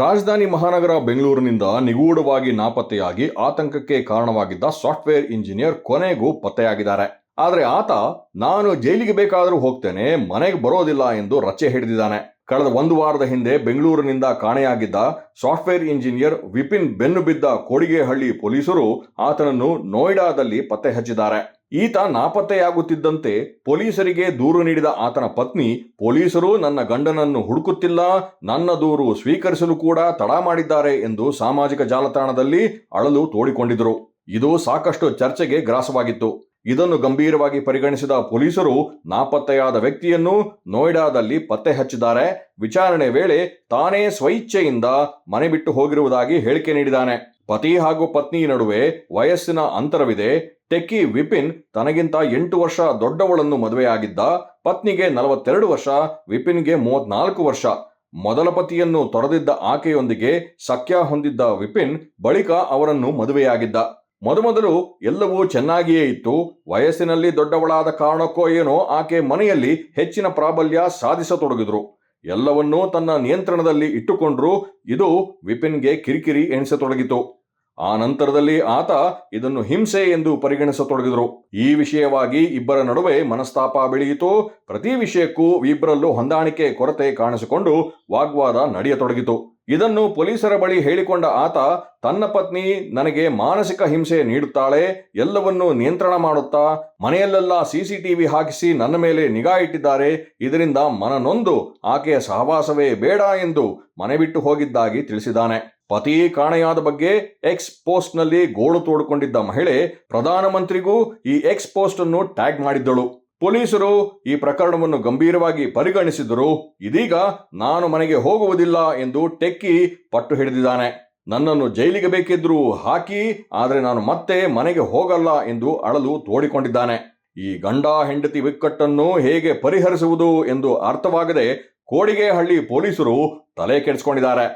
ರಾಜಧಾನಿ ಮಹಾನಗರ ಬೆಂಗಳೂರಿನಿಂದ ನಿಗೂಢವಾಗಿ ನಾಪತ್ತೆಯಾಗಿ ಆತಂಕಕ್ಕೆ ಕಾರಣವಾಗಿದ್ದ ಸಾಫ್ಟ್ವೇರ್ ಇಂಜಿನಿಯರ್ ಕೊನೆಗೂ ಪತ್ತೆಯಾಗಿದ್ದಾರೆ. ಆದರೆ ಆತ, ನಾನು ಜೈಲಿಗೆ ಬೇಕಾದರೂ ಹೋಗ್ತೇನೆ, ಮನೆಗೆ ಬರೋದಿಲ್ಲ ಎಂದು ರಚೆ ಹಿಡಿದಿದ್ದಾನೆ. ಕಳೆದ ಒಂದು ವಾರದ ಹಿಂದೆ ಬೆಂಗಳೂರಿನಿಂದ ಕಾಣೆಯಾಗಿದ್ದ ಸಾಫ್ಟ್ವೇರ್ ಇಂಜಿನಿಯರ್ ವಿಪಿನ್ ಬೆನ್ನು ಬಿದ್ದ ಕೋಡಿಗೆಹಳ್ಳಿ ಪೊಲೀಸರು ಆತನನ್ನು ನೋಯ್ಡಾದಲ್ಲಿ ಪತ್ತೆ ಹಚ್ಚಿದ್ದಾರೆ ಈತ ನಾಪತ್ತೆಯಾಗುತ್ತಿದ್ದಂತೆ ಪೊಲೀಸರಿಗೆ ದೂರು ನೀಡಿದ ಆತನ ಪತ್ನಿ, ಪೊಲೀಸರು ನನ್ನ ಗಂಡನನ್ನು ಹುಡುಕುತ್ತಿಲ್ಲ, ನನ್ನ ದೂರು ಸ್ವೀಕರಿಸಲು ಕೂಡ ತಡ ಮಾಡಿದ್ದಾರೆ ಎಂದು ಸಾಮಾಜಿಕ ಜಾಲತಾಣದಲ್ಲಿ ಅಳಲು ತೋಡಿಕೊಂಡಿದ್ದರು ಇದು ಸಾಕಷ್ಟು ಚರ್ಚೆಗೆ ಗ್ರಾಸವಾಗಿತ್ತು. ಇದನ್ನು ಗಂಭೀರವಾಗಿ ಪರಿಗಣಿಸಿದ ಪೊಲೀಸರು ನಾಪತ್ತೆಯಾದ ವ್ಯಕ್ತಿಯನ್ನು ನೋಯ್ಡಾದಲ್ಲಿ ಪತ್ತೆ ಹಚ್ಚಿದ್ದಾರೆ. ವಿಚಾರಣೆ ವೇಳೆ ತಾನೇ ಸ್ವಇಚ್ಛೆಯಿಂದ ಮನೆ ಬಿಟ್ಟು ಹೋಗಿರುವುದಾಗಿ ಹೇಳಿಕೆ ನೀಡಿದ್ದಾನೆ. ಪತಿ ಹಾಗೂ ಪತ್ನಿ ನಡುವೆ ವಯಸ್ಸಿನ ಅಂತರವಿದೆ. ಟೆಕ್ಕಿ ವಿಪಿನ್ ತನಗಿಂತ ಎಂಟು ವರ್ಷ ದೊಡ್ಡವಳನ್ನು ಮದುವೆಯಾಗಿದ್ದ. ಪತ್ನಿಗೆ ನಲವತ್ತೆರಡು ವರ್ಷ, ವಿಪಿನ್ಗೆ ಮೂವತ್ನಾಲ್ಕು ವರ್ಷ. ಮೊದಲ ಪತಿಯನ್ನು ತೊರೆದಿದ್ದ ಆಕೆಯೊಂದಿಗೆ ಸಖ್ಯ ಹೊಂದಿದ್ದ ವಿಪಿನ್ ಬಳಿಕ ಅವರನ್ನು ಮದುವೆಯಾಗಿದ್ದ. ಮೊದಮೊದಲು ಎಲ್ಲವೂ ಚೆನ್ನಾಗಿಯೇ ಇತ್ತು. ವಯಸ್ಸಿನಲ್ಲಿ ದೊಡ್ಡವಳಾದ ಕಾರಣಕ್ಕೋ ಏನೋ ಆಕೆ ಮನೆಯಲ್ಲಿ ಹೆಚ್ಚಿನ ಪ್ರಾಬಲ್ಯ ಸಾಧಿಸತೊಡಗಿದ್ರು. ಎಲ್ಲವನ್ನೂ ತನ್ನ ನಿಯಂತ್ರಣದಲ್ಲಿ ಇಟ್ಟುಕೊಂಡ್ರು ಇದು ವಿಪಿನ್ಗೆ ಕಿರಿಕಿರಿ ಎಣಿಸತೊಡಗಿತು. ಆ ನಂತರದಲ್ಲಿ ಆತ ಇದನ್ನು ಹಿಂಸೆ ಎಂದು ಪರಿಗಣಿಸತೊಡಗಿದರು. ಈ ವಿಷಯವಾಗಿ ಇಬ್ಬರ ನಡುವೆ ಮನಸ್ತಾಪ ಬೆಳೆಯಿತು. ಪ್ರತಿ ವಿಷಯಕ್ಕೂ ಇಬ್ಬರಲ್ಲೂ ಹೊಂದಾಣಿಕೆ ಕೊರತೆ ಕಾಣಿಸಿಕೊಂಡು ವಾಗ್ವಾದ ನಡೆಯತೊಡಗಿತು. ಇದನ್ನು ಪೊಲೀಸರ ಬಳಿ ಹೇಳಿಕೊಂಡ ಆತ, ತನ್ನ ಪತ್ನಿ ನನಗೆ ಮಾನಸಿಕ ಹಿಂಸೆ ನೀಡುತ್ತಾಳೆ, ಎಲ್ಲವನ್ನೂ ನಿಯಂತ್ರಣ ಮಾಡುತ್ತಾ, ಮನೆಯಲ್ಲೆಲ್ಲ ಸಿಸಿಟಿವಿ ಹಾಕಿಸಿ ನನ್ನ ಮೇಲೆ ನಿಗಾ ಇಟ್ಟಿದ್ದಾರೆ, ಇದರಿಂದ ಮನನೊಂದು ಆಕೆಯ ಸಹವಾಸವೇ ಬೇಡ ಎಂದು ಮನೆ ಬಿಟ್ಟು ಹೋಗಿದ್ದಾಗಿ ತಿಳಿಸಿದ್ದಾನೆ. ಪತಿ ಕಾಣೆಯಾದ ಬಗ್ಗೆ ಎಕ್ಸ್ ಪೋಸ್ಟ್ನಲ್ಲಿ ಗೋಳು ತೋಡಿಕೊಂಡಿದ್ದ ಮಹಿಳೆ ಪ್ರಧಾನಮಂತ್ರಿಗೂ ಈ ಎಕ್ಸ್ ಪೋಸ್ಟ್ ಅನ್ನು ಟ್ಯಾಗ್ ಮಾಡಿದ್ದಳು. ಪೊಲೀಸರು ಈ ಪ್ರಕರಣವನ್ನು ಗಂಭೀರವಾಗಿ ಪರಿಗಣಿಸಿದರು ಇದೀಗ ನಾನು ಮನೆಗೆ ಹೋಗುವುದಿಲ್ಲ ಎಂದು ಟೆಕ್ಕಿ ಪಟ್ಟು ಹಿಡಿದಿದ್ದಾನೆ. ನನ್ನನ್ನು ಜೈಲಿಗೆ ಬೇಕಿದ್ರೂ ಹಾಕಿ, ಆದರೆ ನಾನು ಮತ್ತೆ ಮನೆಗೆ ಹೋಗಲ್ಲ ಎಂದು ಅಳಲು ತೋಡಿಕೊಂಡಿದ್ದಾನೆ. ಈ ಗಂಡ ಹೆಂಡತಿ ಬಿಕ್ಕಟ್ಟನ್ನು ಹೇಗೆ ಪರಿಹರಿಸುವುದು ಎಂದು ಅರ್ಥವಾಗದೆ ಕೋಡಿಗೆಹಳ್ಳಿ ಪೊಲೀಸರು ತಲೆ ಕೆಡಿಸಿಕೊಂಡಿದ್ದಾರೆ.